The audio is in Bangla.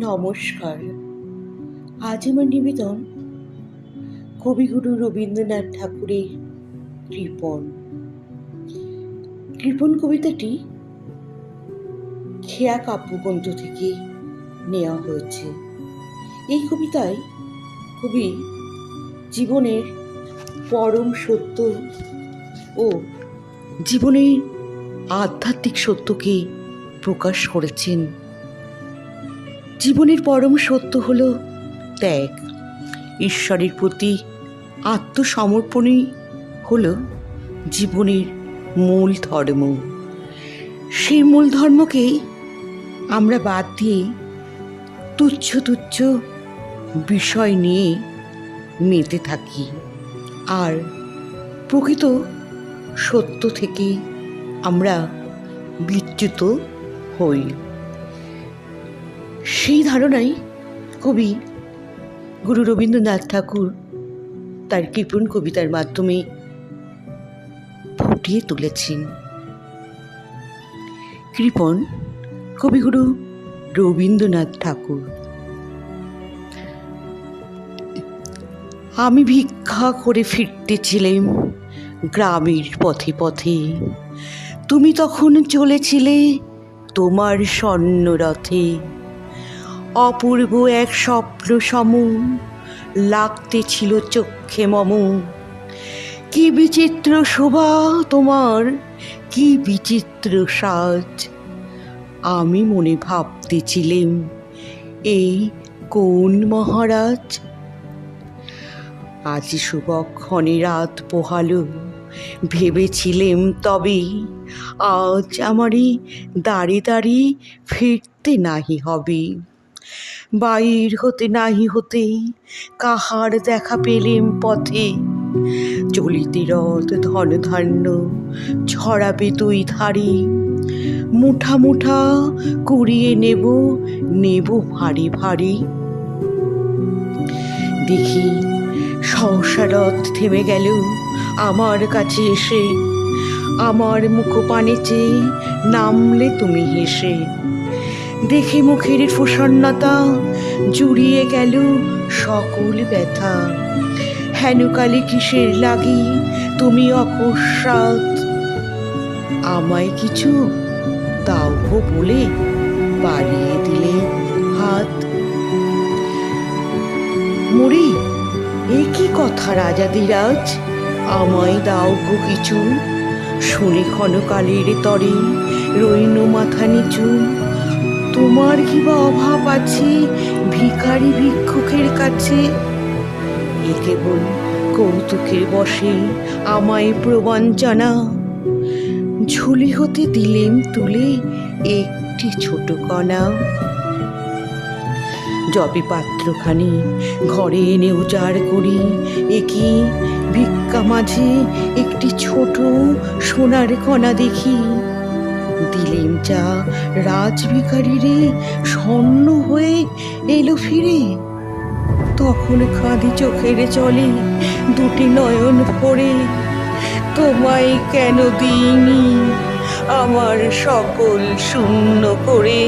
নমস্কার। আজ আমার নিবেদন কবিগুরু রবীন্দ্রনাথ ঠাকুরের কৃপণ। কৃপণ কবিতাটি খেয়া কাব্যগ্রন্থ থেকে নেওয়া হয়েছে। এই কবিতায় কবি জীবনের পরম সত্য ও জীবনের আধ্যাত্মিক সত্যকে প্রকাশ করেছেন জীবনের পরম সত্য হল ত্যাগ। ঈশ্বরের প্রতি আত্মসমর্পণই হল জীবনের মূল ধর্ম। সেই মূল ধর্মকেই আমরা বাদ দিয়ে তুচ্ছ তুচ্ছ বিষয় নিয়ে মেতে থাকি। আর প্রকৃত সত্য থেকে আমরা বিচ্যুত হই। সেই ধারণাই কবি গুরু রবীন্দ্রনাথ ঠাকুর তার কৃপণ কবিতার মাধ্যমে ফুটিয়ে তুলেছেন। কৃপণ কবিগুরু রবীন্দ্রনাথ ঠাকুর। আমি ভিক্ষা করে ফিরতেছিলাম গ্রামের পথে পথে। তুমি তখন চলেছিলে তোমার স্বর্ণরথে। অপূর্ব এক স্বপ্ন সম লাগতেছিল চক্ষে মম। কি বিচিত্র শোভা তোমার, কি বিচিত্র সাজ। আমি মনে ভাবতেছিলেম, এই কোন মহারাজ? আজ শুভক্ষণে রাত পোহালো, ভেবেছিলেম তবে আজ আমারই দাঁড়ি দাঁড়িয়ে ফিরতে নাহি হবে। বাইর হতে নাহি হতে কাহার দেখা পেলেম পথে। চলিতে রথ ধন ধান্য ছড়াবে দুই ধারে। মুঠা মুঠা কুড়িয়ে নেব নেব ভারী ভারী। দেখি সহসা রথ থেমে গেল আমার কাছে এসে। আমার মুখ পানে চেয়ে নামলে তুমি হেসে। দেখে মুখের প্রসন্নতা জুড়িয়ে গেল সকল ব্যথা। হেনকালে কিসের লাগি? তুমি অকস্মাৎ আমায় কিছু দাও বলে বাড়িয়ে দিলে হাত। মুড়ি, এ কি কথা রাজা ধীরাজ? আমায় দাও গো কিছু। শুনে ক্ষণকালের তরে রইন মাথা নিচু কি বা অভাব আছে, ভিখারি ভিক্ষুকের কাছে। এ কেবল কৌতুকের বসে, আমায় প্রবঞ্চনা ঝুলি হতে দিলেম তুলে একটি ছোট কণা। জবে পাত্রখানি ঘরে এনে উজাড় করি একই ভিক্ষা মাঝে একটি ছোট সোনার কণা দেখি। যা রাজভিখারি রে, স্বর্ণ হয়ে এলো ফিরে। তখন কাঁদি চোখের চলে দুটি নয়ন ভরে, তোমায় কেন দিইনি আমার সকল শূন্য করে?